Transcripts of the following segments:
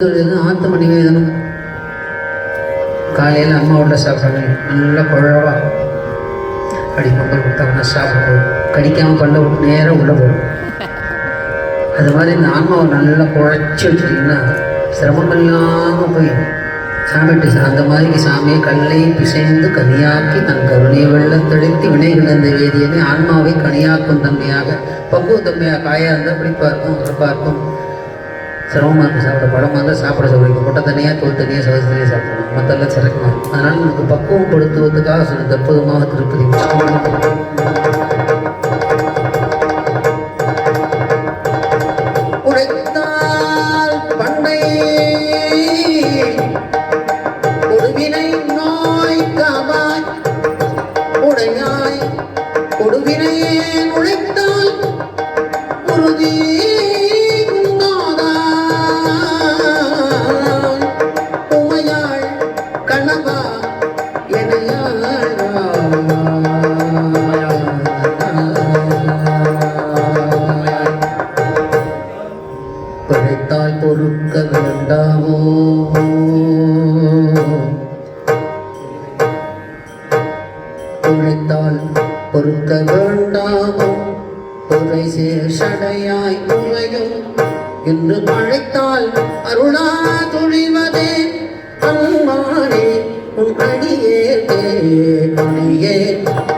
ஆத்து மணி காலையில் அம்மாவோட சாப்பிட்றாங்க. நல்லா குழவா. அப்படி பொங்கல் கொடுத்தாங்கன்னா சாப்பிடுவோம் கடிக்காமல் பண்ண நேரம் உள்ள போகும். அது மாதிரி இந்த ஆன்மாவை நல்லா குழைச்சி வச்சுட்டிங்கன்னா சிரமங்கள் இல்லாமல் போய் சாமிட்டு அந்த மாதிரி சாமியை கல்லை பிசைந்து கனியாக்கி தன் கருணையை வெள்ளம் தெளித்து வினைகளந்த வேதியனை ஆன்மாவை கனியாக்கும் தன்மையாக பக்குவ தன்மையாக காயாக இருந்தால் பிடிப்பாக இருக்கும் சிறப்பாக இருக்கும் சிரமமாக இருக்குது சாப்பிட படமாக இருந்தால் சாப்பிட. சொல்லுவீங்க கொட்டை தனியாக தோல் தனியாக சதஸ் தனியாக சாப்பிடுவோம் மற்றெல்லாம் சிறக்கணும் அதனால் நமக்கு பக்குவப்படுத்துவதற்காக சொல்லி தற்போதமாக திருப்பதி. உழைத்தால் பொறுக்க வேண்டாமோ பொறை சேஷடையாய் உழையும் என்று அழைத்தால் அருணா துணிவதே. அம்மானே உன் அடியே அணியே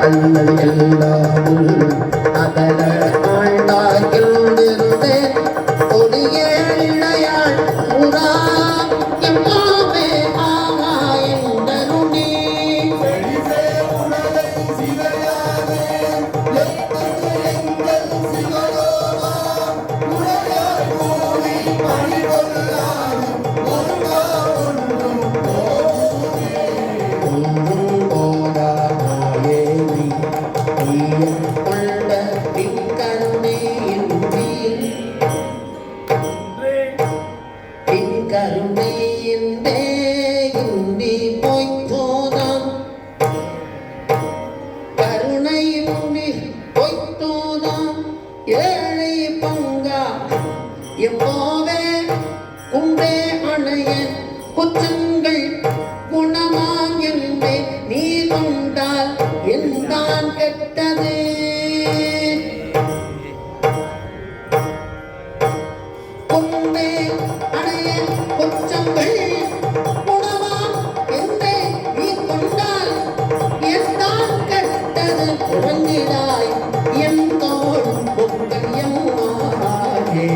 அல்லல் எல்லாமும் அகல குணமாம் என்பே நீ கொண்டால் எந்தான் கெட்டது. கும்பே அணைய குற்றங்கள் குணமாம் என்பே நீ கொண்டால் எந்தான் கெட்டது. குழந்திடாய் எம் தோள் பொங்கல் எம்மாயே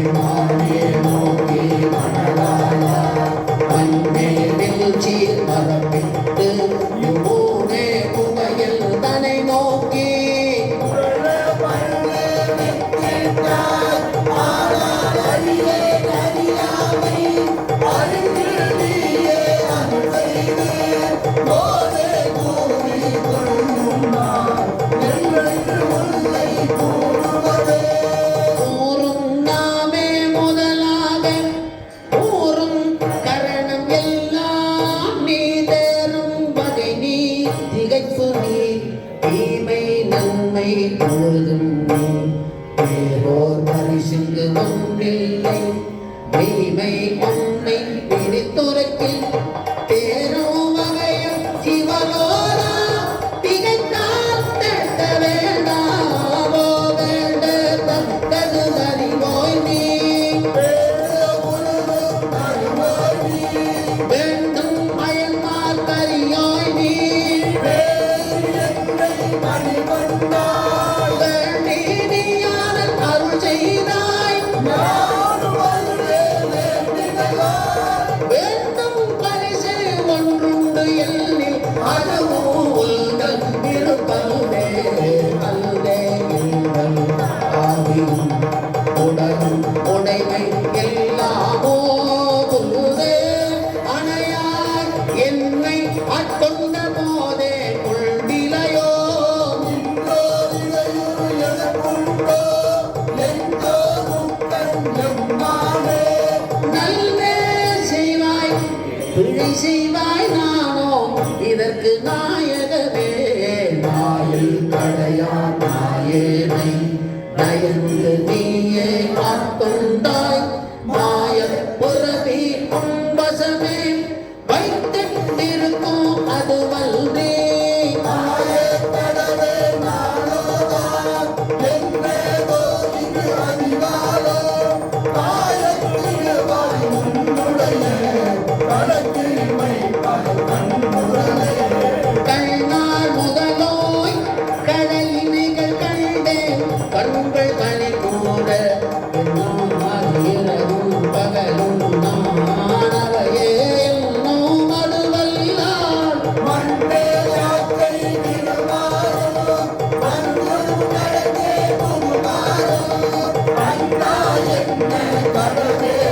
திகைப்பு நீ தீமை நன்மை முழுதும் நீ வேறோர் பரிசுக்கு ஒன்றில்லை தீமை உண்மை பிடித்துரைக்கில் தேரும் வகையும் சிவலோரா திகைத்தால் தட்ட வேண்டாமோ வேண்ட அறிவோய் நீ வேண்டி Oh, my little ਕਰੋ